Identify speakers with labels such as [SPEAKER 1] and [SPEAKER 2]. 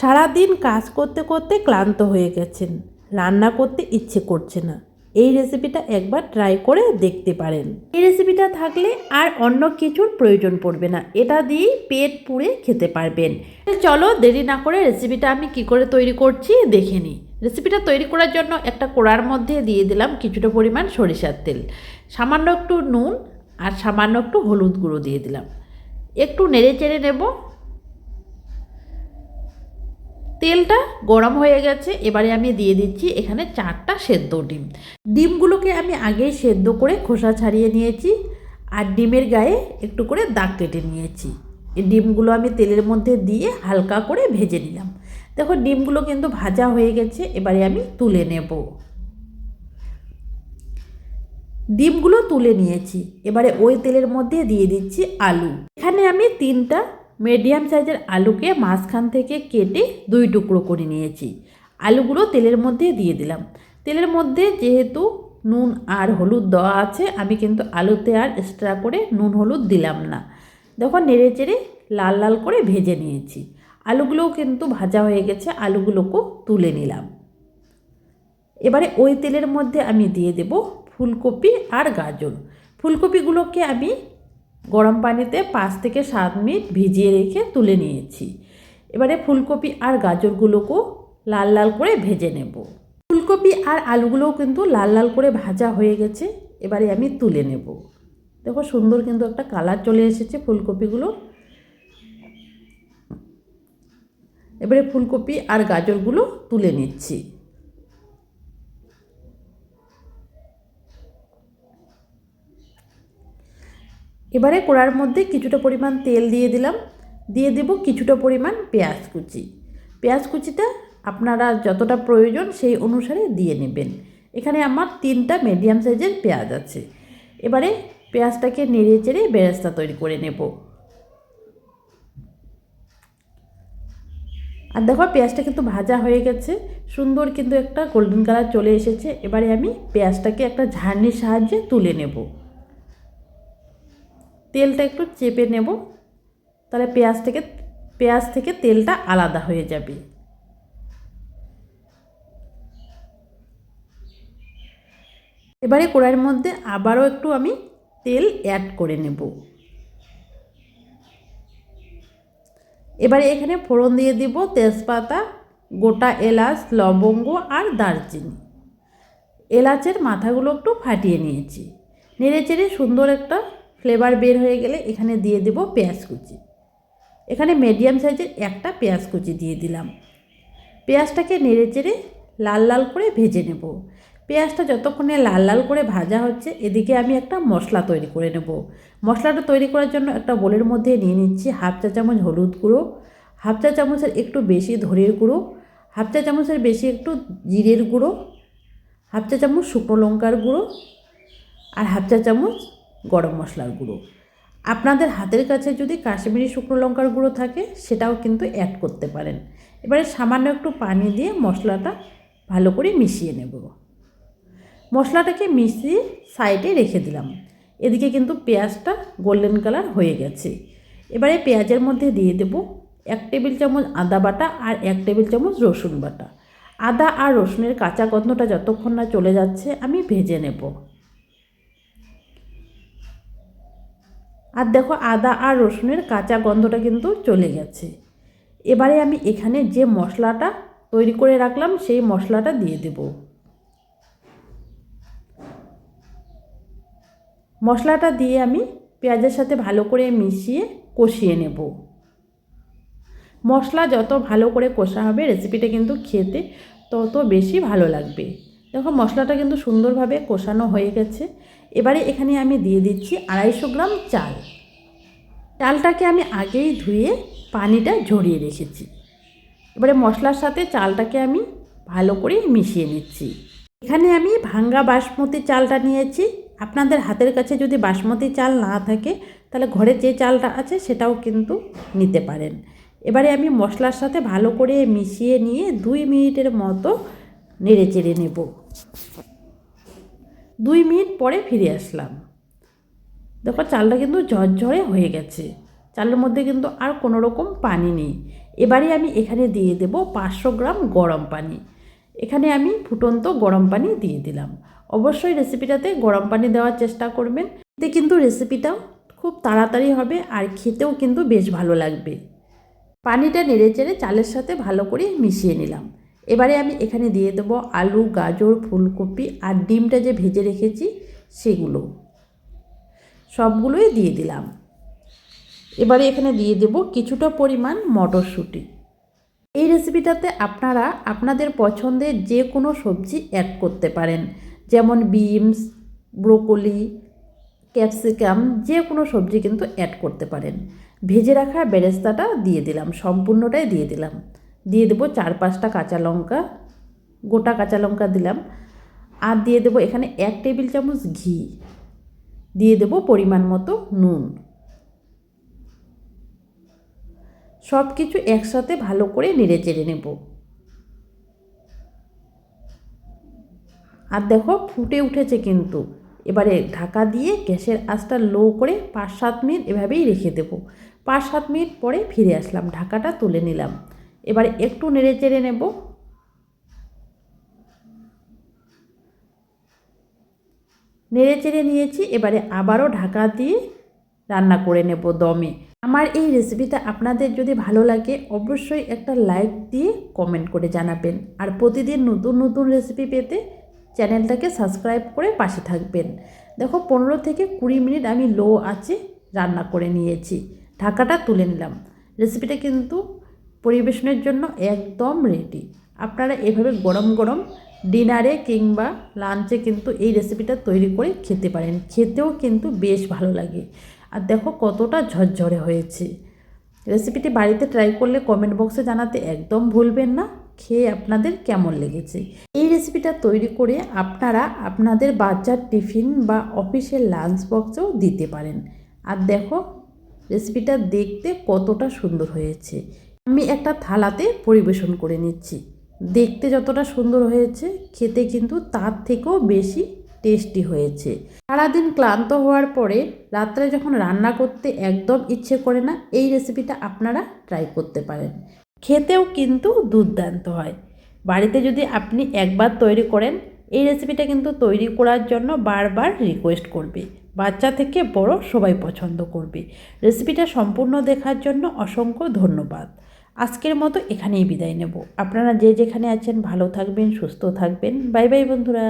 [SPEAKER 1] সারাদিন কাজ করতে করতে ক্লান্ত হয়ে গেছেন। রান্না করতে ইচ্ছে করছে না। এই রেসিপিটা একবার ট্রাই করে দেখতে পারেন। এই রেসিপিটা থাকলে আর অন্য কিছুর প্রয়োজন পড়বে না। এটা দিয়েই পেট পুড়ে খেতে পারবেন। চলো দেরি না করে রেসিপিটা আমি কি করে তৈরি করছি দেখে নিই। রেসিপিটা তৈরি করার জন্য একটা কড়ার মধ্যে দিয়ে দিলাম কিছুটা পরিমাণ সরিষার তেল। সামান্য একটু নুন আর সামান্য একটু হলুদ গুঁড়ো দিয়ে দিলাম। একটু নেড়ে চেড়ে নেব। তেলটা গরম হয়ে গেছে, এবারে আমি দিয়ে দিচ্ছি এখানে চারটা সেদ্ধ ডিম। ডিমগুলোকে আমি আগেই সেদ্ধ করে খোসা ছাড়িয়ে নিয়েছি আর ডিমের গায়ে একটু করে দাগ কেটে নিয়েছি। এই ডিমগুলো আমি তেলের মধ্যে দিয়ে হালকা করে ভেজে নিলাম। দেখো, ডিমগুলো কিন্তু ভাজা হয়ে গেছে, এবারে আমি তুলে নেব। ডিমগুলো তুলে নিয়েছি, এবারে ওই তেলের মধ্যে দিয়ে দিচ্ছি আলু। এখানে আমি তিনটা মিডিয়াম সাইজের আলুকে মাঝখান থেকে কেটে দুই টুকরো করে নিয়েছি। আলুগুলো তেলের মধ্যে দিয়ে দিলাম। তেলের মধ্যে যেহেতু নুন আর হলুদ দেওয়া আছে, আমি কিন্তু আলুতে আর এক্সট্রা করে নুন হলুদ দিলাম না। দেখো, নেড়ে চেড়ে লাল লাল করে ভেজে নিয়েছি। আলুগুলোও কিন্তু ভাজা হয়ে গেছে, আলুগুলোকেও তুলে নিলাম। এবারে ওই তেলের মধ্যে আমি দিয়ে দেব ফুলকপি আর গাজর। ফুলকপিগুলোকে আমি গরম পানিতে পাঁচ থেকে সাত মিনিট ভিজিয়ে রেখে তুলে নিয়েছি। এবারে ফুলকপি আর গাজরগুলোকেও লাল লাল করে ভেজে নেব। ফুলকপি আর আলুগুলোও কিন্তু লাল লাল করে ভাজা হয়ে গেছে, এবারে আমি তুলে নেব। দেখো সুন্দর কিন্তু একটা কালার চলে এসেছে ফুলকপিগুলো। এবারে ফুলকপি আর গাজরগুলো তুলে নিচ্ছি। এবারে কড়ার মধ্যে কিছুটা পরিমাণ তেল দিয়ে দিলাম। দিয়ে দেব কিছুটা পরিমাণ পেঁয়াজ কুচি। পেঁয়াজ কুচিটা আপনারা যতটা প্রয়োজন সেই অনুসারে দিয়ে নেবেন। এখানে আমার তিনটা মিডিয়াম সাইজের পেঁয়াজ আছে। এবারে পেঁয়াজটাকে নেড়ে চেড়ে বেরেস্তা তৈরি করে নেব। আর দেখো, পেঁয়াজটা কিন্তু ভাজা হয়ে গেছে। সুন্দর কিন্তু একটা গোল্ডেন কালার চলে এসেছে। এবারে আমি পেঁয়াজটাকে একটা ঝাড়নির সাহায্যে তুলে নেব। তেলটা একটু চেপে নেব, তাহলে পেঁয়াজ থেকে পেঁয়াজ থেকে তেলটা আলাদা হয়ে যাবে। এবারে কড়াইয়ের মধ্যে আবারও একটু আমি তেল অ্যাড করে নেব। এবারে এখানে ফোড়ন দিয়ে দিব তেজপাতা, গোটা এলাচ, লবঙ্গ আর দারচিনি। এলাচের মাথাগুলো একটু ফাটিয়ে নিয়েছি। নেড়ে চেড়ে সুন্দর একটা ফ্লেভার বের হয়ে গেলে এখানে দিয়ে দেব পেঁয়াজ কুচি। এখানে মিডিয়াম সাইজের একটা পেঁয়াজ কুচি দিয়ে দিলাম। পেঁয়াজটাকে নেড়ে চেড়ে লাল লাল করে ভেজে নেব। পেঁয়াজটা যতক্ষণে লাল লাল করে ভাজা হচ্ছে, এদিকে আমি একটা মশলা তৈরি করে নেব। মশলাটা তৈরি করার জন্য একটা বোলের মধ্যে নিয়ে নিচ্ছি হাফ চা চামচ হলুদ গুঁড়ো, হাফ চা চামচের একটু বেশি ধরের গুঁড়ো, হাফ চা চামচের বেশি একটু জিরের গুঁড়ো, হাফ চা চামচ শুকনো লঙ্কার গুঁড়ো আর হাফ চা চামচ গরম মশলার গুঁড়ো। আপনাদের হাতের কাছে যদি কাশ্মীরি শুকনো লঙ্কার গুঁড়ো থাকে, সেটাও কিন্তু অ্যাড করতে পারেন। এবারে সামান্য একটু পানি দিয়ে মশলাটা ভালো করে মিশিয়ে নেব। মশলাটাকে মিশিয়ে সাইডে রেখে দিলাম। এদিকে কিন্তু পেঁয়াজটা গোল্ডেন কালার হয়ে গেছে। এবারে পেঁয়াজের মধ্যে দিয়ে দেব এক টেবিল চামচ আদা বাটা আর এক টেবিল চামচ রসুন বাটা। আদা আর রসুনের কাঁচা গন্ধটা যতক্ষণ না চলে যাচ্ছে, আমি ভেজে নেব। আর দেখো আদা আর রসুনের কাঁচা গন্ধটা কিন্তু চলে গেছে। এবারে আমি এখানে যে মশলাটা তৈরি করে রাখলাম, সেই মশলাটা দিয়ে দেব। মশলাটা দিয়ে আমি পেঁয়াজের সাথে ভালো করে মিশিয়ে কষিয়ে নেব। মশলা যত ভালো করে কষা হবে রেসিপিটা কিন্তু খেতে তত বেশি ভালো লাগবে। দেখো মশলাটা কিন্তু সুন্দরভাবে কষানো হয়ে গেছে। এবারে এখানে আমি দিয়ে দিচ্ছি আড়াইশো গ্রাম চাল। চালটাকে আমি আগেই ধুয়ে পানিটা ঝরিয়ে রেখেছি। এবারে মশলার সাথে চালটাকে আমি ভালো করে মিশিয়ে নিচ্ছি। এখানে আমি ভাঙ্গা বাসমতি চালটা নিয়েছি। আপনাদের হাতের কাছে যদি বাসমতি চাল না থাকে, তাহলে ঘরে যে চালটা আছে সেটাও কিন্তু নিতে পারেন। এবারে আমি মশলার সাথে ভালো করে মিশিয়ে নিয়ে দুই মিনিটের মতো নেড়ে চেড়ে নেব। দুই মিনিট পরে ফিরে আসলাম। দেখো, চালটা কিন্তু ঝরঝরে হয়ে গেছে। চালের মধ্যে কিন্তু আর কোনো রকম পানি নেই। এবারে আমি এখানে দিয়ে দেব পাঁচশো গ্রাম গরম পানি। এখানে আমি ফুটন্ত গরম পানি দিয়ে দিলাম। অবশ্যই রেসিপিটাতে গরম পানি দেওয়ার চেষ্টা করবেন। এতে কিন্তু রেসিপিটাও খুব তাড়াতাড়ি হবে আর খেতেও কিন্তু বেশ ভালো লাগবে। পানিটা নেড়ে চেড়ে চালের সাথে ভালো করে মিশিয়ে নিলাম। এবারে আমি এখানে দিয়ে দেবো আলু, গাজর, ফুলকপি আর ডিমটা যে ভেজে রেখেছি সেগুলো। সবগুলোই দিয়ে দিলাম। এবারে এখানে দিয়ে দেব কিছুটা পরিমাণ মটরশুঁটি। এই রেসিপিটাতে আপনারা আপনাদের পছন্দের যে কোনো সবজি অ্যাড করতে পারেন। যেমন বিনস ব্রোকলি ক্যাপসিকাম যে কোনো সবজি কিন্তু অ্যাড করতে পারেন। ভেজে রাখা বেরেস্তাটা দিয়ে দিলাম, সম্পূর্ণটাই দিয়ে দিলাম। দিয়ে দেবো চার পাঁচটা কাঁচা লঙ্কা, গোটা কাঁচা লঙ্কা দিলাম। আর দিয়ে দেবো এখানে এক টেবিল চামচ ঘি। দিয়ে দেবো পরিমাণ মতো নুন। সব কিছু একসাথে ভালো করে নেড়ে চেড়ে নেব। আর দেখো ফুটে উঠেছে কিন্তু। এবারে ঢাকা দিয়ে গ্যাসের আঁচটা লো করে পাঁচ সাত মিনিট এভাবেই রেখে দেব। পাঁচ সাত মিনিট পরে ফিরে আসলাম, ঢাকাটা তুলে নিলাম। এবারে একটু নেড়ে চেড়ে নেব। নেড়ে চেড়ে নিয়েছি, এবারে আবারও ঢাকা দিয়ে রান্না করে নেব দমে। আমার এই রেসিপিটা আপনাদের যদি ভালো লাগে, অবশ্যই একটা লাইক দিয়ে কমেন্ট করে জানাবেন। আর প্রতিদিন নতুন নতুন রেসিপি পেতে চ্যানেলটাকে সাবস্ক্রাইব করে পাশে থাকবেন। দেখো, পনেরো থেকে কুড়ি মিনিট আমি লো আছে রান্না করে নিয়েছি। ঢাকাটা তুলে নিলাম। রেসিপিটা কিন্তু পরিবেশনের জন্য একদম রেডি আপনারা এভাবে গরম গরম ডিনারে কিংবা লাঞ্চে কিন্তু এই রেসিপিটা তৈরি করে খেতে পারেন। খেতেও কিন্তু বেশ ভালো লাগে। আর দেখো কতটা ঝরঝরে হয়েছে। রেসিপিটি বাড়িতে ট্রাই করলে কমেন্ট বক্সে জানাতে একদম ভুলবেন না। খেয়ে আপনাদের কেমন লেগেছে? এই রেসিপিটা তৈরি করে আপনারা আপনাদের বাচ্চার টিফিন বা অফিসের লাঞ্চ বক্সেও দিতে পারেন। আর দেখো রেসিপিটা দেখতে কতটা সুন্দর হয়েছে। আমি একটা থালাতে পরিবেশন করে নিচ্ছি। দেখতে যতটা সুন্দর হয়েছে, খেতে কিন্তু তার থেকেও বেশি টেস্টি হয়েছে। সারাদিন ক্লান্ত হওয়ার পরে রাত্রে যখন রান্না করতে একদম ইচ্ছে করে না, এই রেসিপিটা আপনারা ট্রাই করতে পারেন। খেতেও কিন্তু দুর্দান্ত হয়। বাড়িতে যদি আপনি একবার তৈরি করেন, এই রেসিপিটা কিন্তু তৈরি করার জন্য বারবার রিকোয়েস্ট করবে। বাচ্চা থেকে বড় সবাই পছন্দ করবে। রেসিপিটা সম্পূর্ণ দেখার জন্য অসংখ্য ধন্যবাদ। আজকের মতো এখানেই বিদায় নেব। আপনারা যে যেখানে আছেন ভালো থাকবেন, সুস্থ থাকবেন। বাই বাই বন্ধুরা।